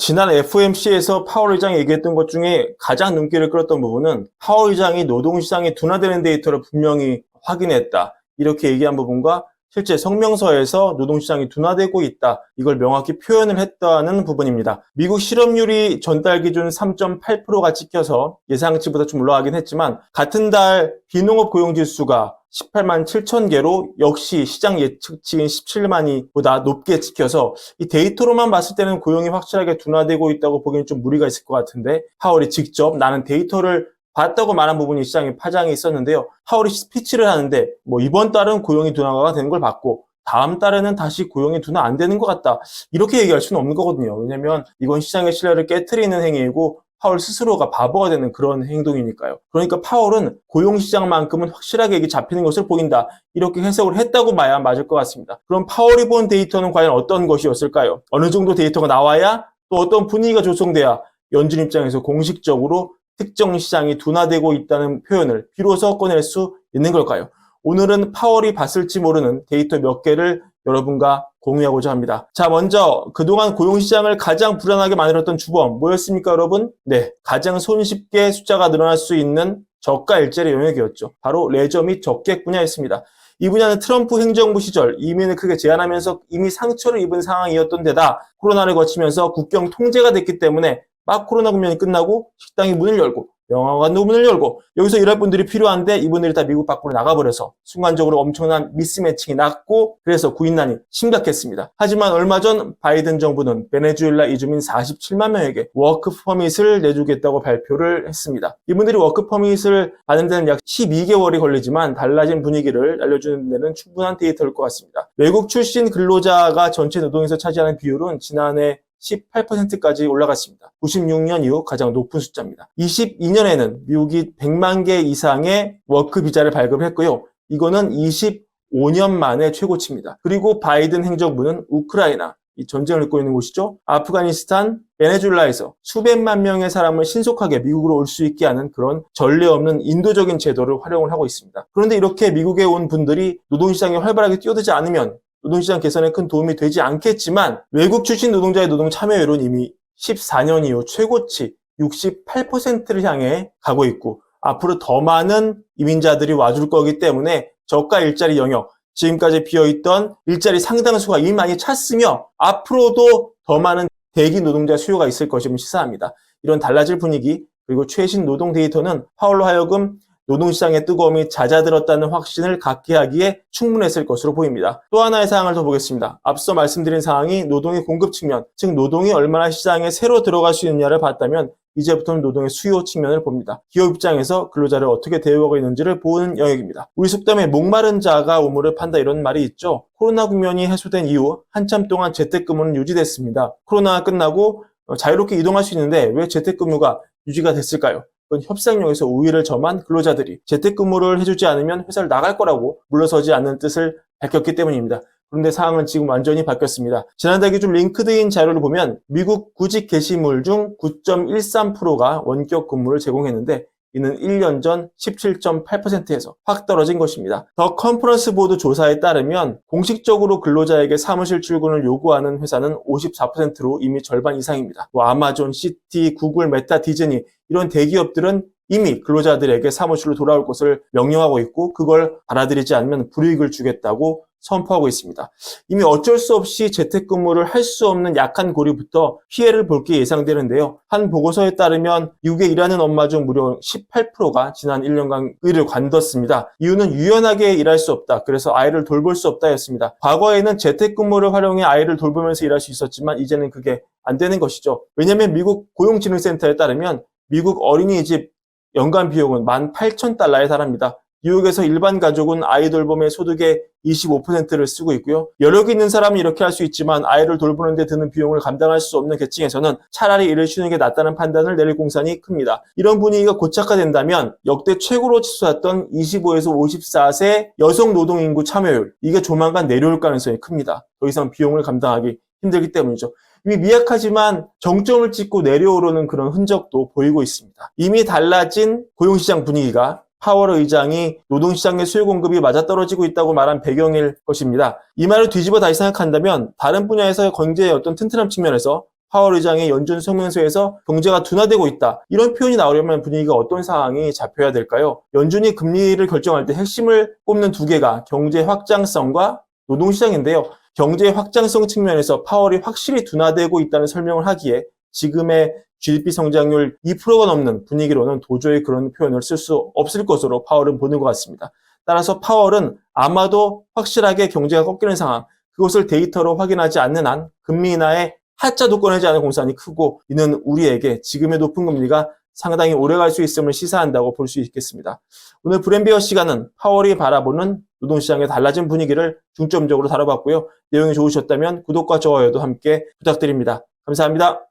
지난 FOMC에서 파월 의장이 얘기했던 것 중에 가장 눈길을 끌었던 부분은 파월 의장이 노동시장이 둔화되는 데이터를 분명히 확인했다. 이렇게 얘기한 부분과 실제 성명서에서 노동시장이 둔화되고 있다. 이걸 명확히 표현을 했다는 부분입니다. 미국 실업률이 전달 기준 3.8%가 찍혀서 예상치보다 좀 올라가긴 했지만 같은 달 비농업 고용지수가 18만 7천 개로 역시 시장 예측치인 17만이 보다 높게 찍혀서 이 데이터로만 봤을 때는 고용이 확실하게 둔화되고 있다고 보기엔 좀 무리가 있을 것 같은데 하월이 직접 나는 데이터를 봤다고 말한 부분이 시장에 파장이 있었는데요. 하월이 스피치를 하는데 뭐 이번 달은 고용이 둔화가 되는 걸 봤고 다음 달에는 다시 고용이 둔화 안 되는 것 같다. 이렇게 얘기할 수는 없는 거거든요. 왜냐면 이건 시장의 신뢰를 깨뜨리는 행위이고 파월 스스로가 바보가 되는 그런 행동이니까요. 그러니까 파월은 고용시장만큼은 확실하게 이게 잡히는 것을 보인다. 이렇게 해석을 했다고 봐야 맞을 것 같습니다. 그럼 파월이 본 데이터는 과연 어떤 것이었을까요? 어느 정도 데이터가 나와야 또 어떤 분위기가 조성돼야 연준 입장에서 공식적으로 특정 시장이 둔화되고 있다는 표현을 비로소 꺼낼 수 있는 걸까요? 오늘은 파월이 봤을지 모르는 데이터 몇 개를 여러분과 공유하고자 합니다. 자, 먼저 그동안 고용시장을 가장 불안하게 만들었던 주범 뭐였습니까, 여러분? 네, 가장 손쉽게 숫자가 늘어날 수 있는 저가 일자리 영역이었죠. 바로 레저 및 적객 분야였습니다. 이 분야는 트럼프 행정부 시절 이민을 크게 제한하면서 이미 상처를 입은 상황이었던 데다 코로나를 거치면서 국경 통제가 됐기 때문에 막 코로나 국면이 끝나고 식당이 문을 열고 영화관도 문을 열고 여기서 일할 분들이 필요한데 이분들이 다 미국 밖으로 나가버려서 순간적으로 엄청난 미스매칭이 났고 그래서 구인난이 심각했습니다. 하지만 얼마 전 바이든 정부는 베네수엘라 이주민 47만 명에게 워크 퍼밋을 내주겠다고 발표를 했습니다. 이분들이 워크 퍼밋을 받는 데는 약 12개월이 걸리지만 달라진 분위기를 알려주는 데는 충분한 데이터일 것 같습니다. 외국 출신 근로자가 전체 노동에서 차지하는 비율은 지난해 18%까지 올라갔습니다. 96년 이후 가장 높은 숫자입니다. 22년에는 미국이 100만 개 이상의 워크 비자를 발급했고요. 이거는 25년 만에 최고치입니다. 그리고 바이든 행정부는 우크라이나, 이 전쟁을 겪고 있는 곳이죠. 아프가니스탄, 베네수엘라에서 수백만 명의 사람을 신속하게 미국으로 올 수 있게 하는 그런 전례 없는 인도적인 제도를 활용을 하고 있습니다. 그런데 이렇게 미국에 온 분들이 노동시장에 활발하게 뛰어들지 않으면 노동시장 개선에 큰 도움이 되지 않겠지만 외국 출신 노동자의 노동 참여율은 이미 14년 이후 최고치 68%를 향해 가고 있고 앞으로 더 많은 이민자들이 와줄 거기 때문에 저가 일자리 영역 지금까지 비어있던 일자리 상당수가 이미 많이 찼으며 앞으로도 더 많은 대기 노동자 수요가 있을 것임을 시사합니다. 이런 달라질 분위기 그리고 최신 노동 데이터는 파월로 하여금 노동시장의 뜨거움이 잦아들었다는 확신을 갖게 하기에 충분했을 것으로 보입니다. 또 하나의 사항을 더 보겠습니다. 앞서 말씀드린 사항이 노동의 공급 측면, 즉 노동이 얼마나 시장에 새로 들어갈 수 있느냐를 봤다면 이제부터는 노동의 수요 측면을 봅니다. 기업 입장에서 근로자를 어떻게 대우하고 있는지를 보는 영역입니다. 우리 속담에 목마른 자가 우물을 판다 이런 말이 있죠. 코로나 국면이 해소된 이후 한참 동안 재택근무는 유지됐습니다. 코로나가 끝나고 자유롭게 이동할 수 있는데 왜 재택근무가 유지가 됐을까요? 그건 협상력에서 우위를 점한 근로자들이 재택근무를 해주지 않으면 회사를 나갈 거라고 물러서지 않는 뜻을 밝혔기 때문입니다. 그런데 상황은 지금 완전히 바뀌었습니다. 지난달 기준 링크드인 자료를 보면 미국 구직 게시물 중 9.13%가 원격 근무를 제공했는데 이는 1년 전 17.8%에서 확 떨어진 것입니다. 더 컨퍼런스 보드 조사에 따르면 공식적으로 근로자에게 사무실 출근을 요구하는 회사는 54%로 이미 절반 이상입니다. 뭐 아마존, 시티, 구글, 메타, 디즈니 이런 대기업들은 이미 근로자들에게 사무실로 돌아올 것을 명령하고 있고 그걸 받아들이지 않으면 불이익을 주겠다고 선포하고 있습니다. 이미 어쩔 수 없이 재택근무를 할 수 없는 약한 고리부터 피해를 볼 게 예상되는데요. 한 보고서에 따르면 미국에 일하는 엄마 중 무려 18%가 지난 1년간 의를 관뒀습니다. 이유는 유연하게 일할 수 없다. 그래서 아이를 돌볼 수 없다였습니다. 과거에는 재택근무를 활용해 아이를 돌보면서 일할 수 있었지만 이제는 그게 안 되는 것이죠. 왜냐하면 미국 고용진흥센터에 따르면 미국 어린이집 연간 비용은 18,000달러에 달합니다. 뉴욕에서 일반 가족은 아이 돌봄의 소득의 25%를 쓰고 있고요. 여력이 있는 사람은 이렇게 할 수 있지만 아이를 돌보는 데 드는 비용을 감당할 수 없는 계층에서는 차라리 일을 쉬는 게 낫다는 판단을 내릴 공산이 큽니다. 이런 분위기가 고착화된다면 역대 최고로 치솟았던 25에서 54세 여성 노동 인구 참여율 이게 조만간 내려올 가능성이 큽니다. 더 이상 비용을 감당하기 힘들기 때문이죠. 이미 미약하지만 정점을 찍고 내려오르는 그런 흔적도 보이고 있습니다. 이미 달라진 고용시장 분위기가 파월 의장이 노동시장의 수요 공급이 맞아떨어지고 있다고 말한 배경일 것입니다. 이 말을 뒤집어 다시 생각한다면 다른 분야에서 경제의 어떤 튼튼함 측면에서 파월 의장의 연준 성명서에서 경제가 둔화되고 있다. 이런 표현이 나오려면 분위기가 어떤 상황이 잡혀야 될까요? 연준이 금리를 결정할 때 핵심을 꼽는 두 개가 경제 확장성과 노동시장인데요. 경제 확장성 측면에서 파월이 확실히 둔화되고 있다는 설명을 하기에 지금의 GDP 성장률 2%가 넘는 분위기로는 도저히 그런 표현을 쓸 수 없을 것으로 파월은 보는 것 같습니다. 따라서 파월은 아마도 확실하게 경제가 꺾이는 상황, 그것을 데이터로 확인하지 않는 한 금리 인하에 하자도 꺼내지 않은 공산이 크고 이는 우리에게 지금의 높은 금리가 상당히 오래 갈 수 있음을 시사한다고 볼 수 있겠습니다. 오늘 브랜비어 시간은 파월이 바라보는 노동시장의 달라진 분위기를 중점적으로 다뤄봤고요. 내용이 좋으셨다면 구독과 좋아요도 함께 부탁드립니다. 감사합니다.